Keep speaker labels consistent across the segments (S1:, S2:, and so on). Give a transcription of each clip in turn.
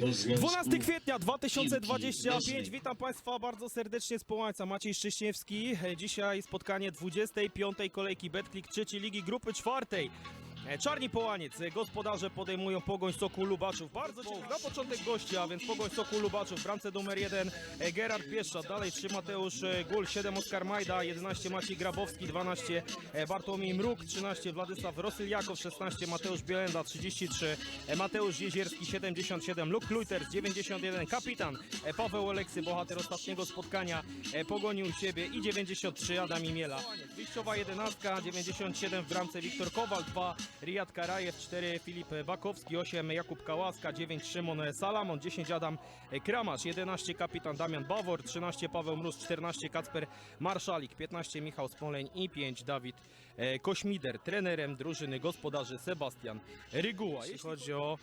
S1: do Związku
S2: 12 kwietnia 2025. Witam Państwa bardzo serdecznie z Połańca. Maciej Szcześniewski. Dzisiaj spotkanie 25. kolejki Betclick trzeciej ligi grupy czwartej. E, Czarni Połaniec, e, gospodarze podejmują Pogoń Sokół Lubaczów. Bardzo ciekawe. Na początek gości, a więc Pogoń Sokół Lubaczów. W bramce numer 1 e, Gerard Pieszczat, dalej 3 Mateusz Gul, 7 Oskar Majda, 11 Maciej Grabowski, 12 e, Bartłomiej Mruk, 13 Władysław Rosyliakow, 16 Mateusz Bielenda, 33 e, Mateusz Jezierski, 77 Luke Luiters, 91 kapitan Paweł Oleksy, bohater ostatniego spotkania, pogonił siebie i 93 Adam Imiela. Wyjściowa 11, 97 w bramce Wiktor Kowal, 2 Riyad Karajew, 4 Filip Bakowski, 8 Jakub Kałaska, 9 Szymon Salamon, 10 Adam Kramasz, 11 kapitan Damian Bawor, 13 Paweł Mróz, 14 Kacper Marszalik, 15 Michał Smoleń i 5 Dawid e, Kośmider. Trenerem drużyny gospodarzy Sebastian Ryguła. Jeśli chodzi o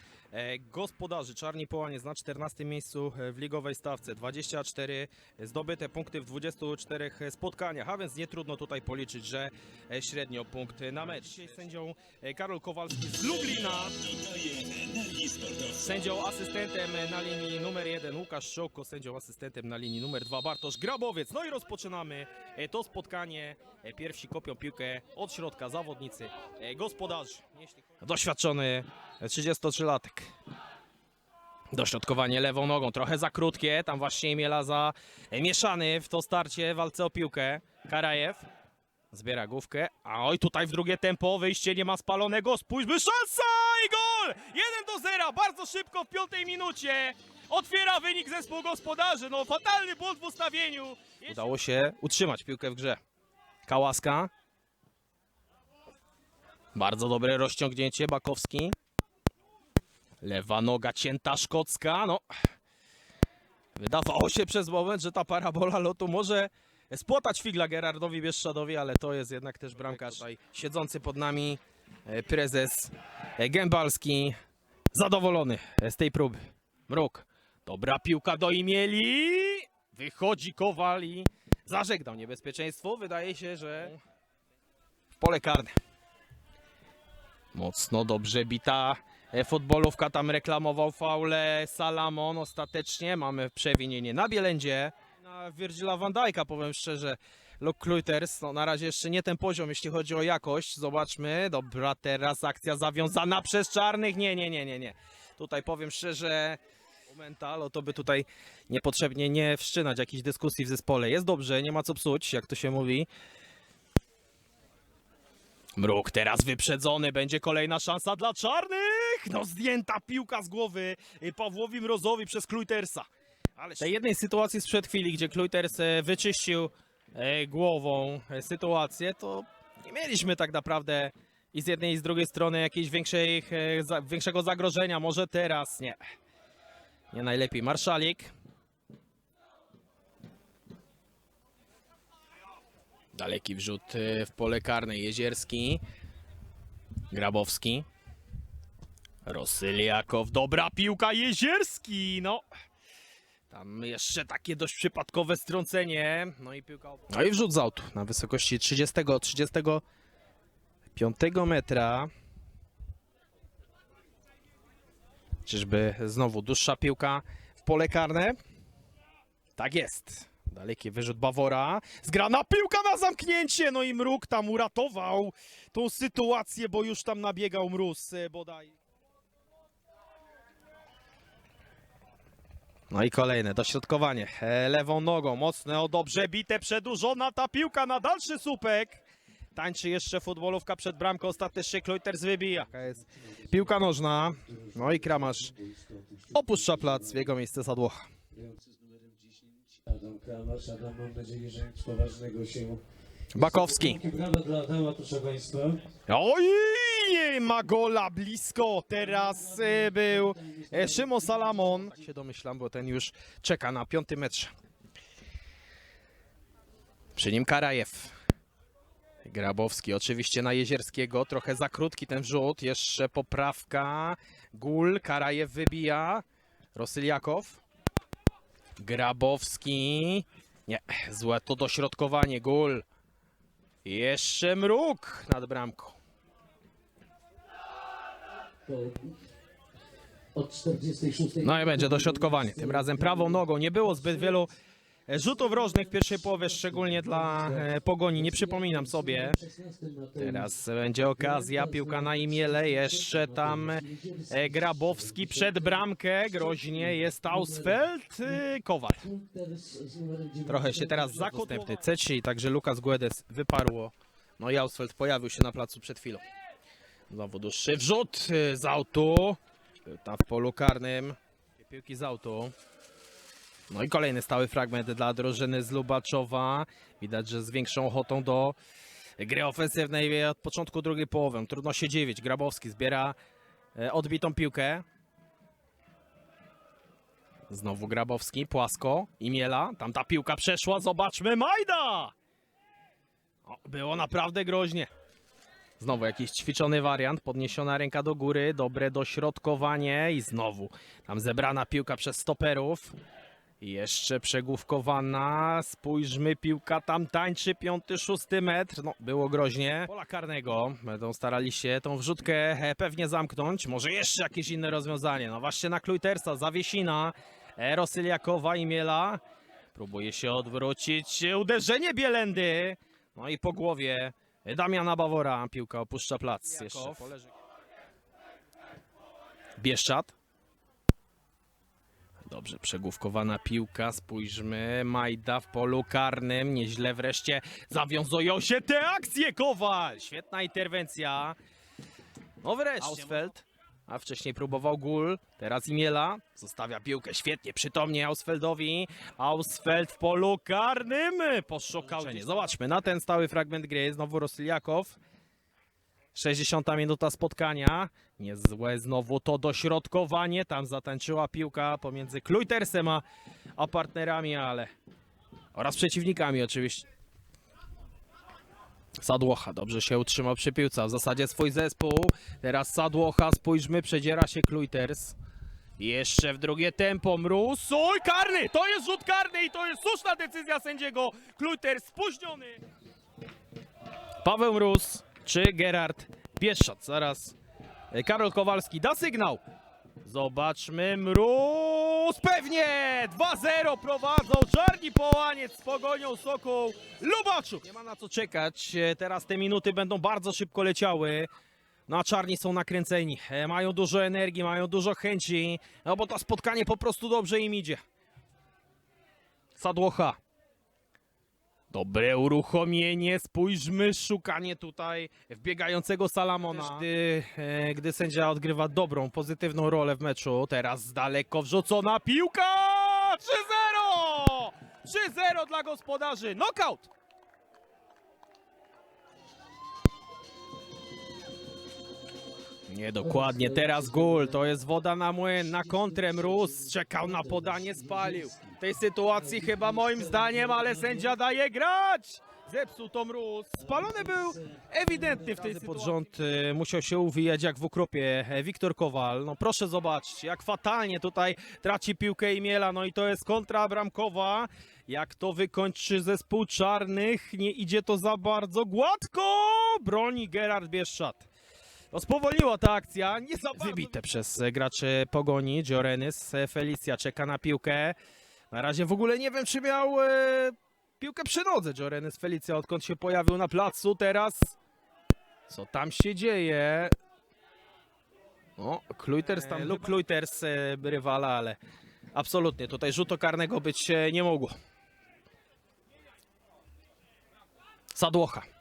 S2: gospodarzy, Czarni Połaniec na 14 miejscu e, w ligowej stawce, 24 zdobyte punkty w 24 spotkaniach, a więc nie trudno tutaj policzyć, że e, średnio punkt na mecz. Dzisiaj sędzią e, Karol Kowalski z Lublina. Sędzią asystentem na linii numer 1 Łukasz Szoko, sędzią asystentem na linii numer 2 Bartosz Grabowiec. No i rozpoczynamy e, to spotkanie. E, Pierwsi kopią piłkę od środka zawodnicy e, gospodarzy. Doświadczony e, 33-latek. Dośrodkowanie lewą nogą, trochę za krótkie. Tam właśnie Miela za e, mieszany w to starcie w walce o piłkę. Karajew. Zbiera główkę. A oj, tutaj w drugie tempo, wyjście nie ma spalonego. Spójrzmy, szansa i gol! 1 do 0, bardzo szybko w piątej minucie. Otwiera wynik zespół gospodarzy. No, fatalny błąd w ustawieniu. Udało się utrzymać piłkę w grze. Kałaska. Bardzo dobre rozciągnięcie, Bakowski. Lewa noga cięta szkocka. No, wydawało się przez moment, że ta parabola lotu może spłotać figla Gerardowi Bieszczadowi, ale to jest jednak też bramkarz tutaj siedzący pod nami e, prezes e, Gębalski. Zadowolony e, z tej próby. Mruk. Dobra piłka do Imieli. Wychodzi Kowal i zażegnał niebezpieczeństwo. Wydaje się, że w pole karne. Mocno dobrze bita futbolówka. Tam reklamował faule Salamon. Ostatecznie mamy przewinienie na Bielędzie. Na Virgila van Dijk'a powiem szczerze. Luke Kluiters, no na razie jeszcze nie ten poziom, jeśli chodzi o jakość. Zobaczmy. Dobra, teraz akcja zawiązana przez czarnych. Nie, nie, nie, nie, nie. Tutaj powiem szczerze, Mentalo to by tutaj niepotrzebnie nie wszczynać jakiejś dyskusji w zespole. Jest dobrze, nie ma co psuć, jak to się mówi. Mruk teraz wyprzedzony, będzie kolejna szansa dla czarnych. No zdjęta piłka z głowy y, Pawłowi Mrozowi przez Kluitersa. Ale tej jednej sytuacji sprzed chwili, gdzie Kluiters e, wyczyścił e, głową e, sytuację, to nie mieliśmy tak naprawdę i z jednej i z drugiej strony jakiejś większej, większego zagrożenia. Może teraz nie. Nie najlepiej. Marszalik. Daleki wrzut e, w pole karne. Jezierski. Grabowski. Rosyliakow. Dobra piłka. Jezierski. No. Tam jeszcze takie dość przypadkowe strącenie. No i piłka. No i wrzut z autu na wysokości 30, 35 metra. Czyżby znowu dłuższa piłka w pole karne? Tak jest. Daleki wyrzut Bawora. Zgrana piłka na zamknięcie. No i Mruk tam uratował tą sytuację, bo już tam nabiegał Mróz e, bodaj. No i kolejne dośrodkowanie. E, Lewą nogą, mocne, o dobrze bite, przedłużona ta piłka na dalszy słupek. Tańczy jeszcze futbolówka przed bramką, ostatecznie Kloiters wybija. Jest Piłka nożna. No i Kramasz opuszcza plac, w jego miejsce Sadłocha.
S3: Grający z numerem 10 Kramasz. Adam, mam nadzieję, że nic poważnego się...
S2: Bakowski.
S3: Brawa dla Adama, proszę Państwa.
S2: Oj, nie ma gola blisko. Teraz e, był e, Szymon Salamon. Tak się domyślam, bo ten już czeka na piąty mecz. Przy nim Karajew. Grabowski oczywiście na Jezierskiego. Trochę za krótki ten wrzut. Jeszcze poprawka. Gul. Karajew wybija. Rosyliakow. Grabowski. Nie, złe to dośrodkowanie. Gul. Jeszcze mruk nad bramką.
S3: Od 46.
S2: No i będzie dośrodkowanie. Tym razem prawą nogą. Nie było zbyt wielu rzutów rożnych w pierwszej połowie, szczególnie dla e, Pogoni. Nie przypominam sobie.
S3: 16 Mateusz
S2: Teraz będzie okazja, piłka na imiele, jeszcze tam e, Grabowski przed bramkę, groźnie jest Ausfeld, e, Kowal. Trochę się teraz
S3: 90.
S2: zakotłował. C3, także Lukas Guedes wyparło. No i Ausfeld pojawił się na placu przed chwilą. Znowu dłuższy wrzut e, z autu, tam w polu karnym. Piłki z autu. No i kolejny stały fragment dla drużyny z Lubaczowa. Widać, że z większą ochotą do gry ofensywnej od początku drugiej połowy. Trudno się dziwić. Grabowski zbiera e, odbitą piłkę. Znowu Grabowski, płasko, Imiela, tam ta piłka przeszła, zobaczmy, Majda! O, było naprawdę groźnie. Znowu jakiś ćwiczony wariant, podniesiona ręka do góry, dobre dośrodkowanie i znowu tam zebrana piłka przez stoperów. Jeszcze przegłówkowana, spójrzmy, piłka tam tańczy, piąty, szósty metr, no było groźnie. Pola karnego, będą starali się tą wrzutkę e, pewnie zamknąć, może jeszcze jakieś inne rozwiązanie, no właśnie na Klujtersa, Zawiesina, e, Rosyliakowa i Miela. Próbuje się odwrócić, uderzenie Bielendy, no i po głowie e, Damiana Bawora, piłka opuszcza plac. Jeszcze Bieszczad. Dobrze, przegłówkowana piłka, spójrzmy, Majda w polu karnym, nieźle wreszcie zawiązują się te akcje, Kowal! Świetna interwencja. No wreszcie. Ausfeld, a wcześniej próbował gól, teraz Imiela, zostawia piłkę świetnie, przytomnie Ausfeldowi. Ausfeld w polu karnym, poszukał. Zobaczmy, na ten stały fragment gry, znowu Rosyliakow. 60 minuta spotkania. Niezłe znowu to dośrodkowanie. Tam zatańczyła piłka pomiędzy Klujtersem a, a partnerami, ale. oraz przeciwnikami oczywiście. Sadłocha dobrze się utrzymał przy piłce. W zasadzie swój zespół. Teraz Sadłocha, spójrzmy, przedziera się Klujters. Jeszcze w drugie tempo Mróz. Oj, karny! To jest rzut karny i to jest słuszna decyzja sędziego. Klujters spóźniony. Paweł Mróz czy Gerard Bieszczat. Zaraz e, Karol Kowalski da sygnał. Zobaczmy, Mróz pewnie 2-0 prowadzą Czarni Połaniec z Pogonią Sokół Lubaczów. Nie ma na co czekać, E, teraz te minuty będą bardzo szybko leciały. No a Czarni są nakręceni, E, mają dużo energii, mają dużo chęci, no bo to spotkanie po prostu dobrze im idzie. Sadłocha. Dobre uruchomienie, spójrzmy, szukanie tutaj wbiegającego Salamona. Gdy, e, gdy sędzia odgrywa dobrą, pozytywną rolę w meczu, teraz daleko wrzucona piłka! 3-0! 3-0 dla gospodarzy, knockout! Niedokładnie, teraz gól, to jest woda na młyn, na kontrę Mróz, czekał na podanie, spalił. W tej sytuacji chyba moim zdaniem, ale sędzia daje grać! Zepsuł to Mróz. Spalony był ewidentny w tej sytuacji. Pod rząd e, musiał się uwijać jak w ukropie e, Wiktor Kowal. No proszę zobaczyć, jak fatalnie tutaj traci piłkę Imiela, no i to jest kontra bramkowa. Jak to wykończy zespół czarnych, nie idzie to za bardzo gładko. Broni Gerard Bieszczat. No spowolniła ta akcja, nie za bardzo. Wybite przez e, graczy Pogoni, Dziorenys, e, Felicja czeka na piłkę. Na razie w ogóle nie wiem, czy miał e, piłkę przy nodze Dziorenys Felicja, odkąd się pojawił na placu. Teraz co tam się dzieje? O, Klujters tam, lub Klujters e, rywala, ale absolutnie tutaj rzutu karnego być e, nie mogło. Sadłocha.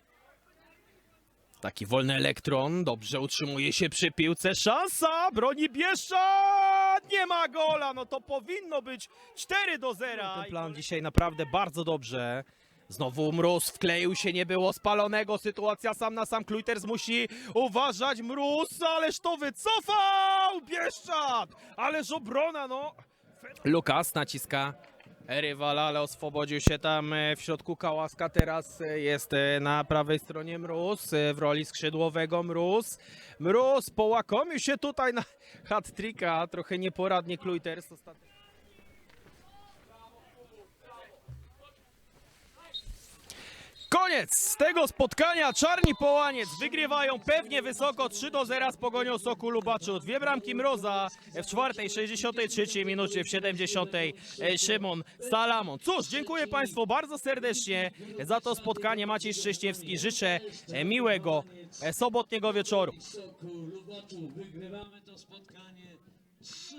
S2: Taki wolny elektron, dobrze utrzymuje się przy piłce, szansa, broni Bieszczad, nie ma gola, no to powinno być 4 do 0. Ten plan dzisiaj naprawdę bardzo dobrze. Znowu mróz wkleił się, nie było spalonego, sytuacja sam na sam, Klujters musi uważać, mróz, ależ to wycofał, Bieszczad, ależ obrona, no. Lukas naciska rywala, ale oswobodził się tam e, w środku Kałaska. Teraz e, jest e, na prawej stronie Mróz, w roli skrzydłowego Mróz. Mróz połakomił się tutaj na hat-tricka, trochę nieporadnie Klujters. ostatnio. Koniec tego spotkania. Czarni Połaniec wygrywają pewnie wysoko 3 do 0 z Pogonią Soku Lubaczu. Dwie bramki Mroza w czwartej, 63 minucie, w 70 e, Szymon Salamon. Cóż, dziękuję Państwu bardzo serdecznie za to spotkanie. Maciej Szczęśniewski. Życzę e, miłego e, sobotniego wieczoru.
S3: Soku Lubaczu wygrywamy to spotkanie 3